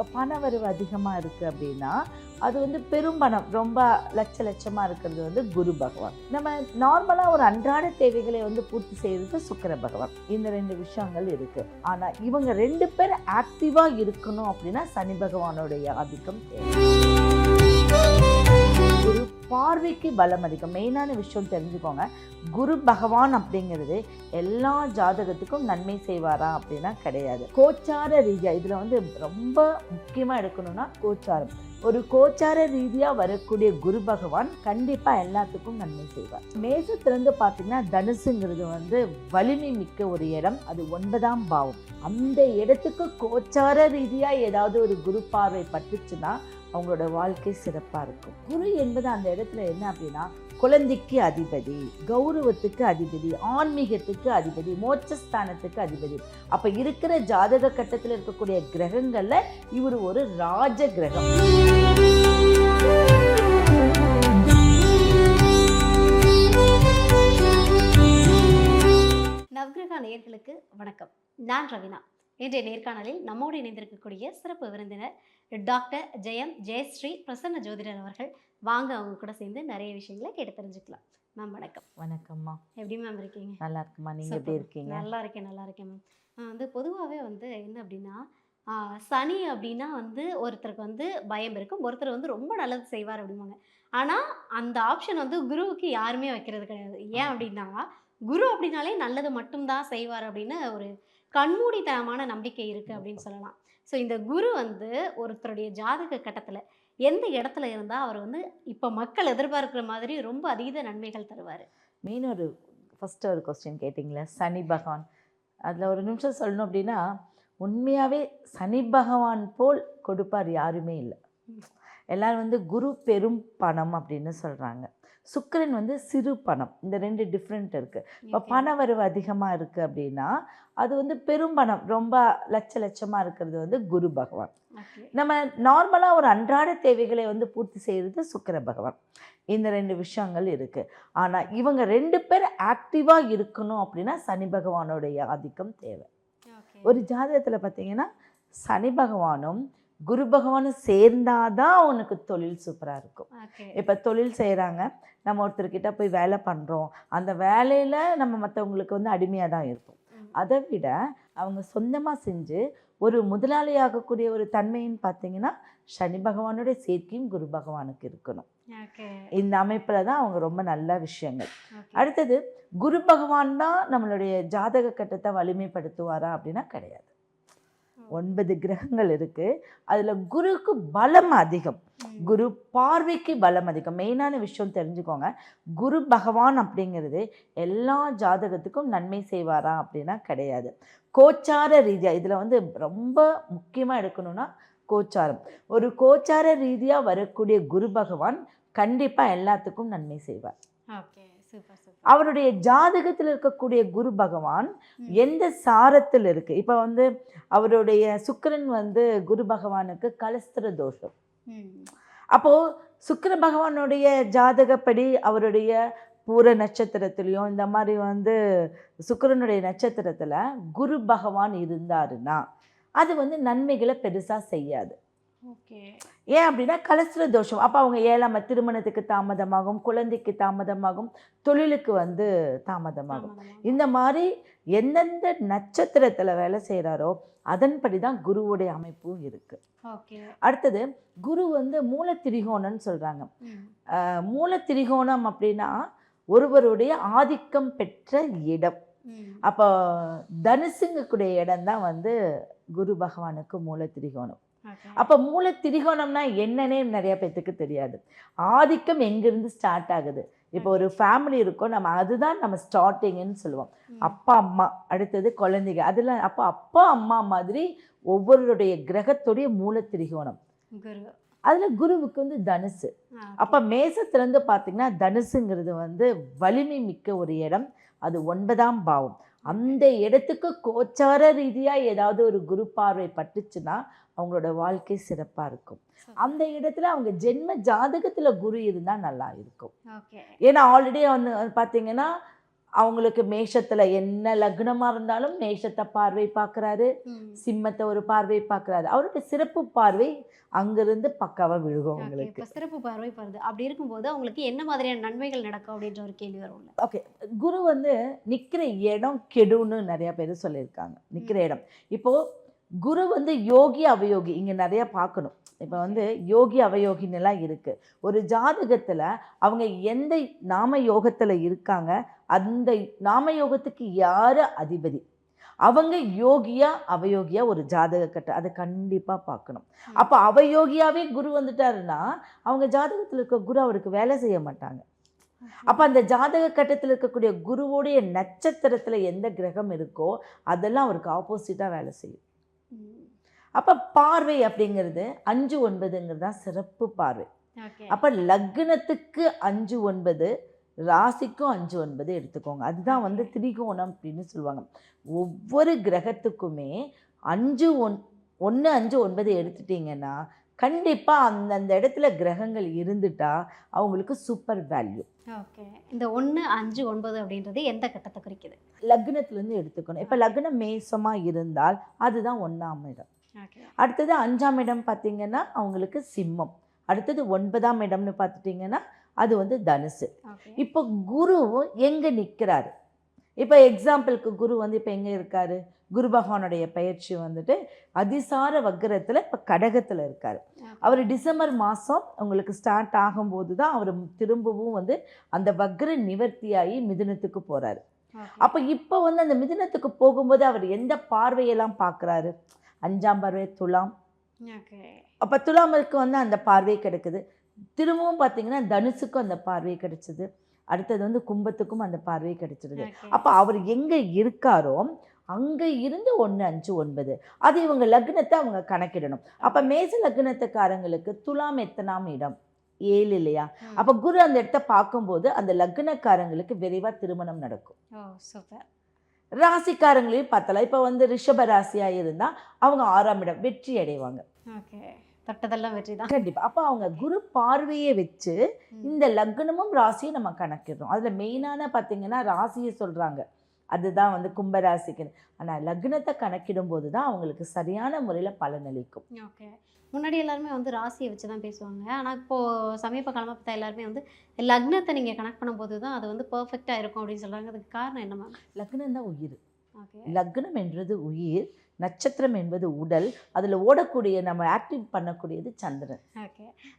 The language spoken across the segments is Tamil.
இப்போ பணவரவு அதிகமாக இருக்குது அப்படின்னா அது வந்து பெரும்பணம் ரொம்ப லட்ச லட்சமாக இருக்கிறது வந்து குரு பகவான். நம்ம நார்மலாக ஒரு அன்றாட தேவைகளை வந்து பூர்த்தி செய்யறது சுக்கர பகவான். இந்த ரெண்டு விஷயங்கள் இருக்குது ஆனால் இவங்க ரெண்டு பேர் ஆக்டிவாக இருக்கணும் அப்படின்னா சனி பகவானுடைய ஆதிக்கம் தேவை. குரு பார்வைக்கு பலம் அதிகம். மெயினான விஷயம் தெரிஞ்சுக்கோங்க. குரு பகவான் அப்படிங்கிறது எல்லா ஜாதகத்துக்கும் நன்மை செய்வாரா அப்படின்னா கிடையாது. கோச்சார ரீதியா இதுல வந்து ரொம்ப முக்கியமா எடுக்கணும்னா கோச்சாரம். ஒரு கோச்சார ரீதியா வரக்கூடிய குரு பகவான் கண்டிப்பா எல்லாத்துக்கும் நன்மை செய்வார். மேசத்திலிருந்து பார்த்தீங்கன்னா தனுசுங்கிறது வந்து வலிமை மிக்க ஒரு இடம். அது ஒன்பதாம் பாவம். அந்த இடத்துக்கு கோச்சார ரீதியா ஏதாவது ஒரு குரு பார்வை பட்டுச்சுன்னா அவங்களோட வாழ்க்கை சிறப்பாக இருக்கும். குரு என்பது அந்த இடத்துல என்ன அப்படின்னா குழந்தைக்கு அதிபதி கௌரவத்துக்கு அதிபதி ஆன்மீகத்துக்கு அதிபதி மோட்சஸ்தானத்துக்கு அதிபதி. அப்போ இருக்கிற ஜாதக கட்டத்தில் இருக்கக்கூடிய கிரகங்களில் இவர் ஒரு ராஜ கிரகம். நவகிரக நேயர்களுக்கு வணக்கம். நான் ரவினா. இன்றைய நேர்காணலில் நம்மோடு இணைந்திருக்கக்கூடிய சிறப்பு விருந்தினர் டாக்டர் ஜெயம் ஜெயஸ்ரீ பிரசன்ன ஜோதிடர் அவர்கள். வாங்க அவங்க கூட சேர்ந்து நிறைய விஷயங்களை கேட்டு தெரிஞ்சுக்கலாம். மேம் வணக்கம். வணக்கம்மா. எப்படி மேம் இருக்கீங்க? நல்லா இருக்குமா நீங்க எப்படி. இருக்கீங்க? நல்லா இருக்கேன் நல்லா இருக்கேன் மேம். வந்து பொதுவாகவே வந்து என்ன அப்படின்னா சனி அப்படின்னா வந்து ஒருத்தருக்கு வந்து பயம் இருக்கும். ஒருத்தர் வந்து ரொம்ப நல்லது செய்வார் அப்படிம்பாங்க. ஆனால் அந்த ஆப்ஷன் வந்து குருவுக்கு யாருமே வைக்கிறது கிடையாது. ஏன் அப்படின்னா குரு அப்படின்னாலே நல்லது மட்டும்தான் செய்வார் அப்படின்னு ஒரு கண்மூடித்தனமான நம்பிக்கை இருக்குது அப்படின்னு சொல்லலாம். ஸோ இந்த குரு வந்து ஒருத்தருடைய ஜாதக கட்டத்தில் எந்த இடத்துல இருந்தால் அவர் வந்து இப்போ மக்கள் எதிர்பார்க்குற மாதிரி ரொம்ப அதீத நன்மைகள் தருவார். மெயின் ஒரு ஃபர்ஸ்ட் ஒரு கொஸ்டின் கேட்டிங்களே சனி பகவான். அதில் ஒரு நிமிஷம் சொல்லணும் அப்படின்னா உண்மையாகவே சனி பகவான் போல் கொடுப்பார் யாருமே இல்லை. எல்லாரும் வந்து குரு பெரும் பணம் அப்படின்னு சொல்கிறாங்க சுக்கிரன் வந்து சிறு பணம். இந்த ரெண்டு டிஃப்ரெண்ட் இருக்குது இப்போ பணவரவு அதிகமாக இருக்குது அப்படின்னா அது வந்து பெரும் பணம். ரொம்ப லட்ச லட்சமாக இருக்கிறது வந்து குரு பகவான். நம்ம நார்மலாக ஒரு அன்றாட தேவைகளை வந்து பூர்த்தி செய்கிறது சுக்கிர பகவான். இந்த ரெண்டு விஷயங்கள் இருக்குது ஆனால் இவங்க ரெண்டு பேர் ஆக்டிவாக இருக்கணும் அப்படின்னா சனி பகவானுடைய ஆதிக்கம் தேவை. ஒரு ஜாதகத்தில் பார்த்தீங்கன்னா சனி பகவானும் குரு பகவானும் சேர்ந்தாதான் அவனுக்கு தொழில் சூப்பராக இருக்கும். இப்போ தொழில் செய்கிறாங்க நம்ம ஒருத்தர்கிட்ட போய் வேலை பண்ணுறோம் அந்த வேலையில் நம்ம மற்றவங்களுக்கு வந்து அடிமையாக தான் இருப்போம். அதை விட அவங்க சொந்தமாக செஞ்சு ஒரு முதலாளியாகக்கூடிய ஒரு தன்மைன்னு பார்த்தீங்கன்னா சனி பகவானுடைய சேர்க்கையும் குரு பகவானுக்கு இருக்கணும். இந்த அமைப்பில் தான் அவங்க ரொம்ப நல்ல விஷயங்கள். அடுத்தது குரு பகவான் தான் நம்மளுடைய ஜாதக கட்டத்தை வலிமைப்படுத்துவாரா அப்படின்னா கிடையாது. ஒன்பது கிரகங்கள் இருக்குது அதில் குருக்கு பலம் அதிகம். குரு பார்வைக்கு பலம் அதிகம். மெயினான விஷயம் தெரிஞ்சுக்கோங்க. குரு பகவான் அப்படிங்கிறது எல்லா ஜாதகத்துக்கும் நன்மை செய்வாரா அப்படின்னா கிடையாது. கோச்சார ரீதியாக இதில் வந்து ரொம்ப முக்கியமாக எடுக்கணும்னா கோச்சாரம். ஒரு கோச்சார ரீதியாக வரக்கூடிய குரு பகவான் கண்டிப்பாக எல்லாத்துக்கும் நன்மை செய்வார். ஓகே. அவருடைய ஜாதகத்தில் இருக்கக்கூடிய குரு பகவான். எந்த சாரத்தில் இருக்கு இப்போ வந்து அவருடைய சுக்கிரன் வந்து குரு பகவானுக்கு கலஸ்திர தோஷம். அப்போ சுக்கிர பகவானுடைய ஜாதகப்படி அவருடைய பூர நட்சத்திரத்துலேயும் இந்த மாதிரி வந்து சுக்கிரனுடைய நட்சத்திரத்தில் குரு பகவான் இருந்தாருன்னா அது வந்து நன்மைகளை பெருசாக செய்யாது ஏன் அப்படின்னா கலஸ்திர தோஷம். அப்போ அவங்க ஏழாம திருமணத்துக்கு தாமதமாகும் குழந்தைக்கு தாமதமாகும் தொழிலுக்கு வந்து தாமதமாகும். இந்த மாதிரி எந்தெந்த நட்சத்திரத்தில் வேலை செய்கிறாரோ அதன்படி தான் குருவுடைய அமைப்பும் இருக்குது ஓகே. அடுத்தது குரு வந்து மூலத்திரிகோணம்னு சொல்கிறாங்க. மூலத்திரிகோணம் அப்படின்னா ஒருவருடைய ஆதிக்கம் பெற்ற இடம். அப்போ தனுசுங்கக்கூடிய இடம் தான் வந்து குரு பகவானுக்கு மூலத்திரிகோணம். ஓகே அப்போ மூலத்திரிகோணம்னா என்னன்னே நிறைய பேத்துக்கு தெரியாது. ஆதிக்கம் எங்கிருந்து ஸ்டார்ட் ஆகுது? இப்போ ஒரு ஃபேமிலி இருக்கும் நம்ம அதுதான் நம்ம ஸ்டார்டிங்னு சொல்லுவோம். அப்பா அம்மா அடுத்தது குழந்தைங்க அதில் அப்போ அப்பா அம்மா மாதிரி ஒவ்வொருடைய கிரகத்துடைய மூலத்திரிகோணம். குரு. அதில் குருவுக்கு வந்து தனுசு. அப்போ மேசத்துலேருந்து பார்த்தீங்கன்னா தனுசுங்கிறது வந்து வலிமை மிக்க ஒரு இடம். அது ஒன்பதாம் பாவம். அந்த இடத்துக்கு கோச்சார ரீதியாக ஏதாவது ஒரு குரு பார்வை பட்டுச்சுன்னா அவங்களோட வாழ்க்கை சிறப்பாக இருக்கும். அந்த இடத்துல அவங்க ஜென்ம ஜாதகத்தில் குரு இருந்தால் நல்லா இருக்கும். ஏன்னா ஆல்ரெடி வந்து பார்த்தீங்கன்னா அவங்களுக்கு மேஷத்துல என்ன லக்னமா இருந்தாலும் மேஷத்தை பார்வை பார்க்கறாரு. சிம்மத்தை ஒரு பார்வை பார்க்கறாரு அவருடைய சிறப்பு பார்வை அங்கிருந்து பக்காவா விழுகும் இப்போ சிறப்பு பார்வை வருது அப்படி இருக்கும்போது அவங்களுக்கு என்ன மாதிரியான நன்மைகள் நடக்கும் அப்படின்ற ஒரு கேள்வி வரும்ல ஓகே. குரு வந்து நிக்கிற இடம் கெடுன்னு நிறைய பேர் சொல்லியிருக்காங்க. நிக்கிற இடம். இப்போ குரு வந்து யோகி அவயோகி இங்க நிறைய பார்க்கணும். இப்போ வந்து யோகி அவயோகின்னு எல்லாம் இருக்கு. ஒரு ஜாதகத்துல அவங்க எந்த நாம யோகத்துல இருக்காங்க அந்த நாம யோகத்துக்கு யாரு அதிபதி? அவங்க யோகியா அவயோகியா ஒரு ஜாதக கட்ட அதை கண்டிப்பா பார்க்கணும். அப்போ அவயோகியாவே குரு வந்துட்டாருன்னா அவங்க ஜாதகத்துல இருக்க குரு அவருக்கு வேலை செய்ய மாட்டாங்க. அப்போ அந்த ஜாதக கட்டத்தில் இருக்கக்கூடிய குருவோடைய நட்சத்திரத்தில் எந்த கிரகம் இருக்கோ அதெல்லாம் அவருக்கு ஆப்போசிட்டாக வேலை செய்யும். அப்போ பார்வை அப்படிங்கிறது அஞ்சு ஒன்பதுங்கிறது தான் சிறப்பு பார்வை. அப்போ லக்னத்துக்கு அஞ்சு ஒன்பது ராசிக்கும் அஞ்சு ஒன்பது எடுத்துக்கோங்க. அதுதான் வந்து திரிகோணம் அப்படின்னு சொல்லுவாங்க. ஒவ்வொரு கிரகத்துக்குமே அஞ்சு ஒன் ஒன்று அஞ்சு ஒன்பது எடுத்துட்டீங்கன்னா கண்டிப்பாக அந்தந்த இடத்துல கிரகங்கள் இருந்துட்டா அவங்களுக்கு சூப்பர் வேல்யூ ஓகே. இந்த ஒன்று அஞ்சு ஒன்பது அப்படின்றது எந்த கட்டத்தை குறிக்குது? லக்னத்துலேருந்து எடுத்துக்கணும். இப்போ லக்னம் மேசமாக இருந்தால் அதுதான் ஒன்றாம் இடம். அடுத்தது அஞ்சாம் இடம் பார்த்தீங்கன்னா அவங்களுக்கு சிம்மம். அடுத்தது ஒன்பதாம் இடம்னு பார்த்துட்டிங்கன்னா அது வந்து தனுசு. இப்போ குரு எங்கே நிற்கிறாரு இப்போ எக்ஸாம்பிளுக்கு குரு வந்து இப்போ எங்கே இருக்காரு? குரு பகவானுடைய பயிற்சி வந்துட்டு அதிசார வக்கரத்தில் இப்போ கடகத்தில் இருக்கார். அவர் டிசம்பர் மாதம் உங்களுக்கு ஸ்டார்ட் ஆகும்போது தான் அவர் திரும்பவும் வந்து அந்த வக்ர நிவர்த்தியாகி மிதுனத்துக்கு போகிறாரு அப்போ இப்போ வந்து அந்த மிதுனத்துக்கு போகும்போது அவர் எந்த பார்வையெல்லாம் பார்க்குறாரு அஞ்சாம் பார்வை துலாம். அப்போ துலாமருக்கு வந்து அந்த பார்வை கிடைக்குது. திரும்பவும் பார்த்தீங்கன்னா தனுசுக்கும் அந்த பார்வை கிடைச்சிது. அடுத்தது வந்து கும்பத்துக்கும் அந்த பார்வை கிடைச்சிருது. அப்போ அவர் எங்கே இருக்காரோ அங்கே இருந்து ஒன்று அஞ்சு ஒன்பது. அது இவங்க லக்னத்தை அவங்க கணக்கிடணும். அப்போ மேச லக்னத்துக்காரங்களுக்கு துலாம் எத்தனாம் இடம்? ஏழு இல்லையா? அப்போ குரு அந்த இடத்த பார்க்கும்போது அந்த லக்னக்காரங்களுக்கு விரைவாக திருமணம் நடக்கும். சூப்பர். ராசிக்காரங்களையும் பார்த்தலாம். இப்போ வந்து ரிஷப ராசியாக இருந்தால் அவங்க ஆறாம் இடம் வெற்றி அடைவாங்க. ஓகே. தொட்டதெல்லாம் வெற்றி தான். கண்டிப்பாக அப்போ அவங்க குரு பார்வையை வச்சு இந்த லக்னமும் ராசியும் நம்ம கணக்கிடுறோம். அதில் மெயினான பார்த்தீங்கன்னா ராசியை சொல்கிறாங்க அதுதான் வந்து கும்பராசிக்கு ஆனால் லக்னத்தை கணக்கிடும் போது தான் அவங்களுக்கு சரியான முறையில் பலனளிக்கும் ஓகே. முன்னாடி எல்லாருமே வந்து ராசியை வச்சு தான் பேசுவாங்க. ஆனால் இப்போது சமீப காலமாக பார்த்தா எல்லாருமே வந்து லக்னத்தை நீங்கள் கனெக்ட் பண்ணும்போது தான் அது வந்து பர்ஃபெக்டாக இருக்கும் அப்படின்னு சொல்கிறாங்க அதுக்கு காரணம் என்ன மேம் லக்னம் தான் உயிர். லக்னம் என்றது உயிர் நட்சத்திரம் என்பது உடல் அதில் ஓடக்கூடிய நம்ம ஆக்டிவ் பண்ணக்கூடியது சந்திரன்.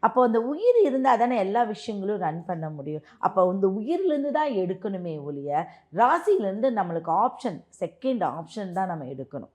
அப்போ அந்த உயிர் இருந்தால் தானே எல்லா விஷயங்களும் ரன் பண்ண முடியும். அப்போ இந்த உயிர்லேருந்து தான் எடுக்கணுமே ஒழிய ராசியிலேருந்து நம்மளுக்கு ஆப்ஷன் செகண்ட் ஆப்ஷன் தான் நம்ம எடுக்கணும்.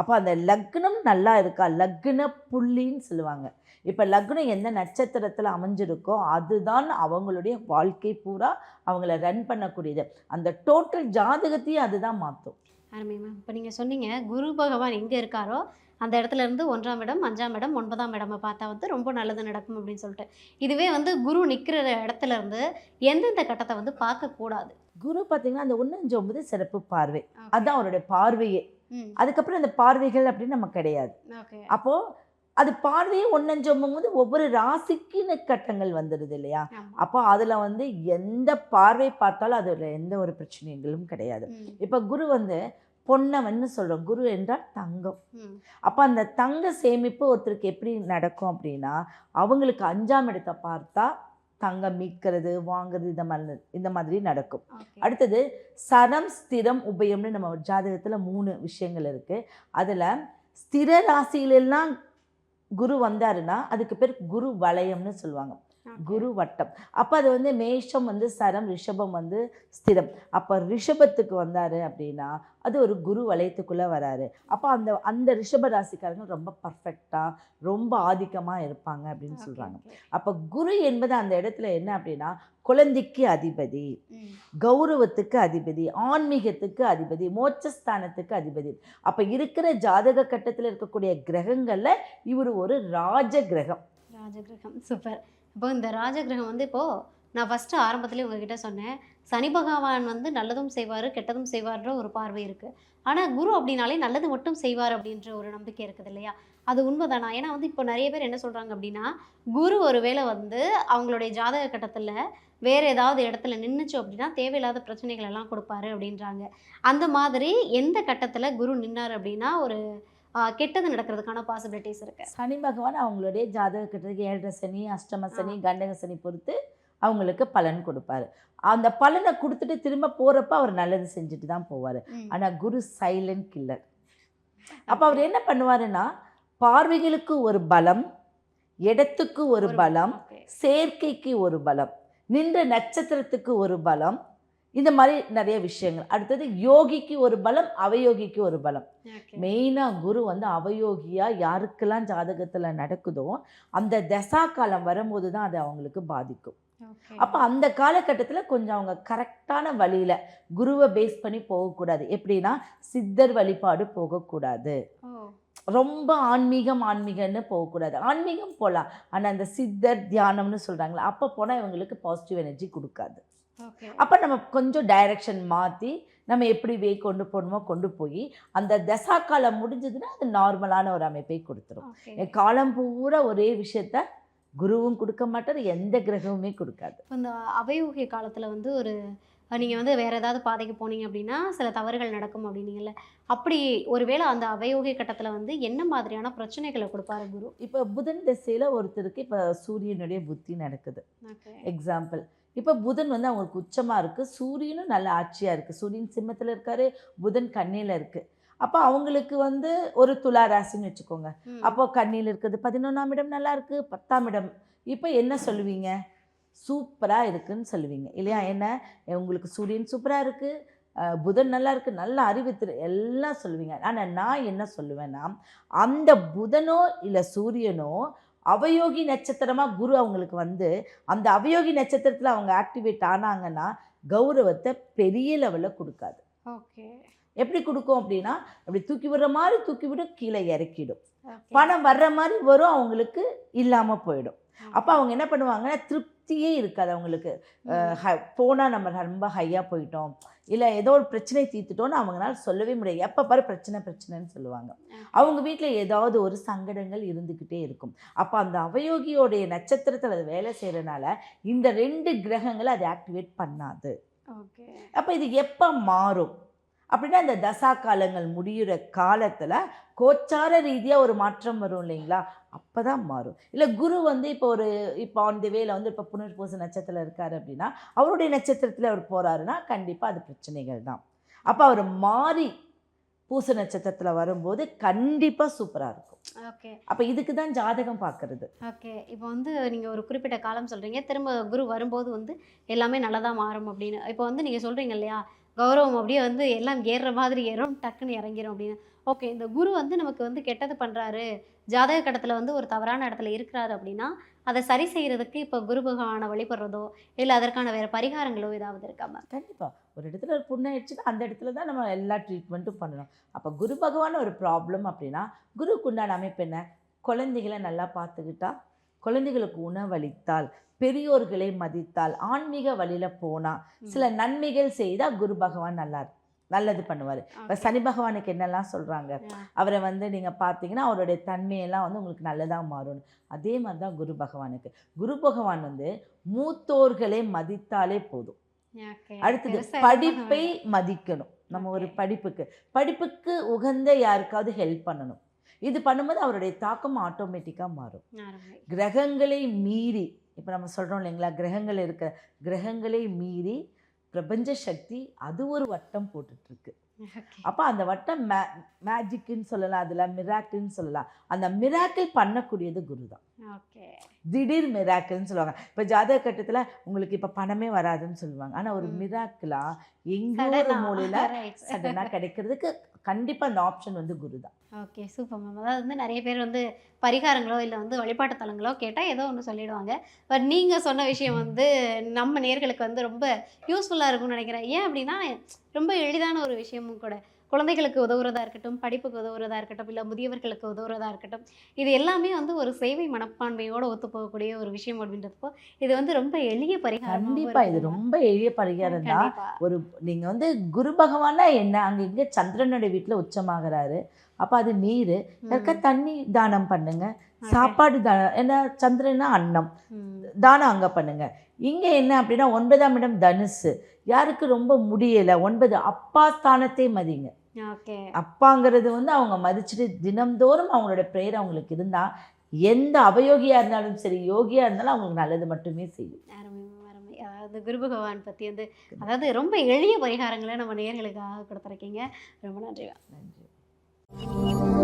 அப்போ அந்த லக்னம் நல்லா இருக்கா? லக்ன புள்ளின்னு சொல்லுவாங்க. இப்போ லக்னம் எந்த நட்சத்திரத்தில் அமைஞ்சிருக்கோ அதுதான் அவங்களுடைய வாழ்க்கை பூரா அவங்கள ரன் பண்ணக்கூடியது. அந்த டோட்டல் ஜாதகத்தையும் அதுதான் மாற்றும் அருமை மேம் இப்போ நீங்கள் சொன்னீங்க குரு பகவான் எங்கே இருக்காரோ அந்த இடத்துல இருந்து ஒன்றாம் இடம் அஞ்சாம் இடம் ஒன்பதாம் இடமை பார்த்தா வந்து ரொம்ப நல்லது நடக்கும் அப்படின்னு சொல்லிட்டு. இதுவே வந்து குரு நிற்கிற இடத்துல இருந்து எந்தெந்த கட்டத்தை வந்து பார்க்கக்கூடாது குரு பார்த்தீங்கன்னா அந்த ஒன்று அஞ்சு ஒன்பது சிறப்பு பார்வை. அதுதான் அவருடைய பார்வையே. அதுக்கப்புறம் அந்த பார்வைகள் அப்படின்னு நம்ம கிடையாது. அப்போது அது பார்வையே ஒன்னஞ்சொம்பும் போது ஒவ்வொரு ராசிக்குன்னு கட்டங்கள் வந்துடுது இல்லையா? அப்போ அதில் வந்து எந்த பார்வை பார்த்தாலும் அதில் எந்த ஒரு பிரச்சனைகளும் கிடையாது. இப்போ குரு வந்து பொன்னவன்னு சொல்கிறோம் குரு என்றால் தங்கம். அப்போ அந்த தங்க சேமிப்பு ஒருத்தருக்கு எப்படி நடக்கும் அப்படின்னா அவங்களுக்கு அஞ்சாம் இடத்தை பார்த்தா தங்கம் மீட்கிறது வாங்குறது இந்த மாதிரி இந்த மாதிரி நடக்கும். அடுத்தது சரம் ஸ்திரம் உபயம்னு நம்ம ஜாதகத்தில் மூணு விஷயங்கள் இருக்குது அதில் ஸ்திர ராசியிலெல்லாம் குரு வந்தாருன்னா அதுக்கு பேர் குரு வளையம்னு சொல்லுவாங்க. குரு வட்டம் அப்போ அது வந்து மேஷம் வந்து சரம் ரிஷபம் வந்து ஸ்திரம். அப்போ ரிஷபத்துக்கு வந்தார் அப்படின்னா அது ஒரு குரு வளையத்துக்குள்ளே வராரு. அப்போ அந்த அந்த ரிஷப ராசிக்காரங்க ரொம்ப பர்ஃபெக்டாக ரொம்ப ஆதிக்கமாக இருப்பாங்க அப்படின்னு சொல்கிறாங்க அப்போ குரு என்பது அந்த இடத்துல என்ன அப்படின்னா குழந்தைக்கு அதிபதி கௌரவத்துக்கு அதிபதி ஆன்மீகத்துக்கு அதிபதி மோட்சஸ்தானத்துக்கு அதிபதி. அப்போ இருக்கிற ஜாதக கட்டத்தில் இருக்கக்கூடிய கிரகங்களில் இவர் ஒரு ராஜ கிரகம். ராஜகிரகம் சூப்பர். இப்போ இந்த ராஜகிரகம் வந்து இப்போது நான் ஃபஸ்ட்டு ஆரம்பத்துலேயே உங்ககிட்ட சொன்னேன். சனி பகவான் வந்து நல்லதும் செய்வார் கெட்டதும் செய்வார்ன்ற ஒரு பார்வை இருக்குது ஆனால் குரு அப்படின்னாலே நல்லது மட்டும் செய்வார் அப்படின்ற ஒரு நம்பிக்கை இருக்குது இல்லையா? அது உண்மைதானா? ஏன்னா வந்து இப்போ நிறைய பேர் என்ன சொல்கிறாங்க அப்படின்னா குரு ஒரு வேளை வந்து அவங்களுடைய ஜாதக கட்டத்தில் வேற ஏதாவது இடத்துல நின்றுச்சு அப்படின்னா தேவையில்லாத பிரச்சனைகள் எல்லாம் கொடுப்பாரு அப்படின்றாங்க. அந்த மாதிரி எந்த கட்டத்தில் குரு நின்னார் அப்படின்னா ஒரு கெட்டது நடக்கிறதுக்கான பாசிபிலிட்டிஸ் இருக்கு. சனி பகவான் அவங்களுடைய ஜாதக கட்டத்துக்கு ஏழரை சனி அஷ்டம சனி கண்டக சனி பொறுத்து அவங்களுக்கு பலன் கொடுப்பாரு. அந்த பலனை கொடுத்துட்டு திரும்ப போறப்ப அவர் நல்லது செஞ்சுட்டு தான் போவார். ம். ஆனா குரு சைலண்ட் கில்லர் அப்ப அவர் என்ன பண்ணுவாருன்னா பார்வைகளுக்கு ஒரு பலம் இடத்துக்கு ஒரு பலம். சேர்க்கைக்கு ஒரு பலம் நின்ற நட்சத்திரத்துக்கு ஒரு பலம் இந்த மாதிரி நிறைய விஷயங்கள். அடுத்தது யோகிக்கு ஒரு பலம் அவயோகிக்கு ஒரு பலம். மெயினாக குரு வந்து அவயோகியாக யாருக்கெல்லாம் ஜாதகத்தில் நடக்குதோ அந்த தசா காலம் வரும்போது தான் அது அவங்களுக்கு பாதிக்கும். அப்போ அந்த காலகட்டத்தில் கொஞ்சம் அவங்க கரெக்டான வழியில் குருவை பேஸ் பண்ணி போகக்கூடாது. எப்படின்னா சித்தர் வழிபாடு போகக்கூடாது. ரொம்ப ஆன்மீகம் ஆன்மீகம்னு போகக்கூடாது. ஆன்மீகம் போகலாம் ஆனால் அந்த சித்தர் தியானம்னு சொல்கிறாங்களா அப்போ போனால் இவங்களுக்கு பாசிட்டிவ் எனர்ஜி கொடுக்காது. அப்போ நம்ம கொஞ்சம் டைரக்ஷன் மாற்றி நம்ம எப்படி வே கொண்டு போகணுமோ கொண்டு போய் அந்த தசா காலம் முடிஞ்சதுன்னா அது நார்மலான ஒரு அமைப்பை கொடுத்துரும். என் காலம் பூரா ஒரே விஷயத்த குருவும் கொடுக்க மாட்டார் எந்த கிரகமுமே கொடுக்காது. இப்போ இந்த அபயூகிய காலத்தில் வந்து ஒரு நீங்கள் வந்து வேறு ஏதாவது பாதைக்கு போனீங்க அப்படின்னா சில தவறுகள் நடக்கும் அப்படின்னீங்கல்ல. அப்படி ஒருவேளை அந்த அபயோகிய கட்டத்தில் வந்து என்ன மாதிரியான பிரச்சனைகளை கொடுப்பாரு குரு? இப்போ புதன் திசையில் ஒருத்தருக்கு இப்போ சூரியனுடைய புத்தி நடக்குது. எக்ஸாம்பிள் இப்போ புதன் வந்து அவங்களுக்கு உச்சமாக இருக்குது சூரியனும் நல்ல ஆட்சியாக இருக்குது சூரியன் சிம்மத்தில் இருக்காரு புதன் கண்ணியில் இருக்குது அப்போ அவங்களுக்கு வந்து ஒரு துலா ராசின்னு வச்சுக்கோங்க. அப்போ கண்ணியில் இருக்குது. பதினொன்றாம் இடம் நல்லா இருக்குது பத்தாம் இடம். இப்போ என்ன சொல்லுவீங்க? சூப்பராக இருக்குன்னு சொல்லுவீங்க. இல்லையா? என்ன? உங்களுக்கு சூரியன் சூப்பராக இருக்குது புதன் நல்லா இருக்குது நல்ல அறிவு திரு எல்லாம் சொல்லுவீங்க. ஆனால் நான் என்ன சொல்லுவேன்னா அந்த புதனோ இல்லை சூரியனோ அவயோகி நட்சத்திரமாக குரு அவங்களுக்கு வந்து அந்த அவயோகி நட்சத்திரத்தில் அவங்க ஆக்டிவேட் ஆனாங்கன்னா கௌரவத்தை பெரிய லெவலில் கொடுக்காது. ஓகே. எப்படி கொடுக்கும் அப்படின்னா அப்படி தூக்கி விடுற மாதிரி தூக்கி விடும் கீழே இறக்கிடும். பணம் வர்ற மாதிரி வரும் அவங்களுக்கு இல்லாமல் போயிடும். அப்போ அவங்க என்ன பண்ணுவாங்கன்னா திருப்தியே இருக்காது அவங்களுக்கு. போனால் நம்ம ரொம்ப ஹையாக போயிட்டோம். இல்லை ஏதோ ஒரு பிரச்சனை தீர்த்துட்டோம்னு அவங்களால சொல்லவே முடியாது. எப்போ பாரு பிரச்சனை பிரச்சனைன்னு சொல்லுவாங்க. அவங்க வீட்டில் ஏதாவது ஒரு சங்கடங்கள் இருந்துக்கிட்டே இருக்கும். அப்போ அந்த அவயோகியோடைய நட்சத்திரத்தில் அது வேலை செய்கிறனால இந்த ரெண்டு கிரகங்களை அது ஆக்டிவேட் பண்ணாது. ஓகே. அப்போ இது எப்போ மாறும்? அப்படின்னா இந்த தசா காலங்கள் முடிகிற காலத்தில் கோச்சார ரீதியாக ஒரு மாற்றம் வரும் இல்லைங்களா? அப்போ தான் மாறும். இல்லை குரு வந்து இப்போ ஒரு இப்போ ஆன் தி வேல வந்து இப்போ புனர்பூச நட்சத்திரம் இருக்கார் அப்படின்னா அவருடைய நட்சத்திரத்தில் அவர் போகிறாருன்னா கண்டிப்பாக அது பிரச்சனைகள் தான். அப்போ அவர் மாறி பூச நட்சத்திரத்தில் வரும்போது கண்டிப்பாக சூப்பராக இருக்கும். ஓகே. அப்போ இதுக்கு தான் ஜாதகம் பார்க்கறது ஓகே. இப்போ வந்து நீங்கள் ஒரு குறிப்பிட்ட காலம் சொல்கிறீங்க திரும்ப குரு வரும்போது வந்து எல்லாமே நல்லதாக மாறும் அப்படின்னு. இப்போ வந்து நீங்கள் சொல்கிறீங்க இல்லையா? கௌரவம் அப்படியே வந்து எல்லாம் ஏறுற மாதிரி ஏறும் டக்குன்னு இறங்கிடும் அப்படின்னு. ஓகே இந்த குரு வந்து நமக்கு வந்து கெட்டது பண்ணுறாரு ஜாதக கட்டத்தில் வந்து ஒரு தவறான இடத்துல இருக்கிறாரு அப்படின்னா அதை சரி செய்கிறதுக்கு இப்போ குரு பகவானை வழிபடுறதோ இல்லை அதற்கான வேறு பரிகாரங்களோ ஏதாவது இருக்காம கண்டிப்பாக ஒரு இடத்துல ஒரு புண்ணாயிடுச்சுன்னா அந்த இடத்துல தான் நம்ம எல்லா ட்ரீட்மெண்ட்டும் பண்ணணும். அப்போ குரு பகவான் ஒரு ப்ராப்ளம் அப்படின்னா குருக்குண்டான அமைப்பு என்ன? குழந்தைகளை நல்லா பார்த்துக்கிட்டா குழந்தைகளுக்கு உணவளித்தால் பெரியோர்களை மதித்தால் ஆன்மீக வழியில் போனால் சில நன்மைகள் செய்தால் குரு பகவான் நல்லா நல்லது பண்ணுவார். இப்போ சனி பகவானுக்கு என்னெல்லாம் சொல்கிறாங்க அவரை வந்து நீங்கள் பார்த்தீங்கன்னா அவருடைய தன்மையெல்லாம் வந்து உங்களுக்கு நல்லதாக மாறும் அதே மாதிரி தான் குரு பகவானுக்கு. குரு பகவான் வந்து மூத்தோர்களை மதித்தாலே போதும். அடுத்தது படிப்பை மதிக்கணும். நம்ம ஒரு படிப்புக்கு படிப்புக்கு உகந்த யாருக்காவது ஹெல்ப் பண்ணணும். இது பண்ணும்போது அவருடைய தாக்கம் ஆட்டோமேட்டிக்காக மாறும். கிரகங்களை மீறி இப்போ நம்ம சொல்கிறோம் இல்லைங்களா? கிரகங்கள் இருக்க கிரகங்களை மீறி பிரபஞ்ச சக்தி அது ஒரு வட்டம் போட்டுட்ருக்கு. அப்போ அந்த வட்டம் மே மேஜிக்குன்னு சொல்லலாம் அதில் மிராக்கிள்னு சொல்லலாம். அந்த மிராக்கிள் பண்ணக்கூடியது குரு தான் ஓகே. திடீர் மிராக்கிள்னு சொல்லுவாங்க. இப்போ ஜாதக கட்டத்தில் உங்களுக்கு இப்போ பணமே வராதுன்னு சொல்லுவாங்க. ஆனால் ஒரு ம். மிராக்கிளா எங்கேயோ ஒரு மூலையில் சடனாக கிடைக்கிறதுக்கு கண்டிப்பாக அந்த ஆப்ஷன் வந்து குரு தான் ஓகே சூப்பர் மேம் அதாவது வந்து நிறைய பேர் வந்து பரிகாரங்களோ இல்லை வந்து வழிபாட்டு தலங்களோ கேட்டால் ஏதோ ஒன்று சொல்லிடுவாங்க. பட் நீங்கள் சொன்ன விஷயம் வந்து நம்ம நேர்களுக்கு வந்து ரொம்ப யூஸ்ஃபுல்லாக இருக்கும்னு நினைக்கிறேன். ஏன் அப்படின்னா ரொம்ப எளிதான ஒரு விஷயமும் கூட. குழந்தைகளுக்கு உதவுறதா இருக்கட்டும் படிப்புக்கு உதவுறதா இருக்கட்டும் இல்லை முதியவர்களுக்கு உதவுறதா இருக்கட்டும் இது எல்லாமே வந்து ஒரு சேவை மனப்பான்மையோட ஒத்து போகக்கூடிய ஒரு விஷயம் அப்படின்றப்போ இது வந்து ரொம்ப எளிய பரிகாரம் கண்டிப்பா இது ரொம்ப எளிய பரிகாரம் தான் ஒரு நீங்க வந்து குரு பகவானா என்ன? அங்க இங்க சந்திரனுடைய வீட்டுல உச்சமாகறாரு. அப்ப அது நீர். இருக்க தண்ணி தானம் பண்ணுங்க. சாப்பாடு தானம் ஏன்னா சந்திரனா அன்னம். தானம் அங்க பண்ணுங்க. இங்க என்ன அப்படின்னா ஒன்பதாம் இடம் தனுசு. யாருக்கு ரொம்ப முடியல ஒன்பது அப்பா ஸ்தானத்தை மதிங்க. அப்பாங்கிறது வந்து அவங்க மதிச்சுட்டு தினம்தோறும் அவங்களோட பிரேயர் அவங்களுக்கு இருந்தா எந்த அபயோகியா இருந்தாலும் சரி யோகியா இருந்தாலும் அவங்களுக்கு நல்லது மட்டுமே செய்யும். அதாவது குரு பகவான் பற்றி வந்து அதாவது ரொம்ப எளிய பரிகாரங்களை நம்ம நேயர்களுக்காக கொடுத்துருக்கீங்க. ரொம்ப நன்றி. நன்றி.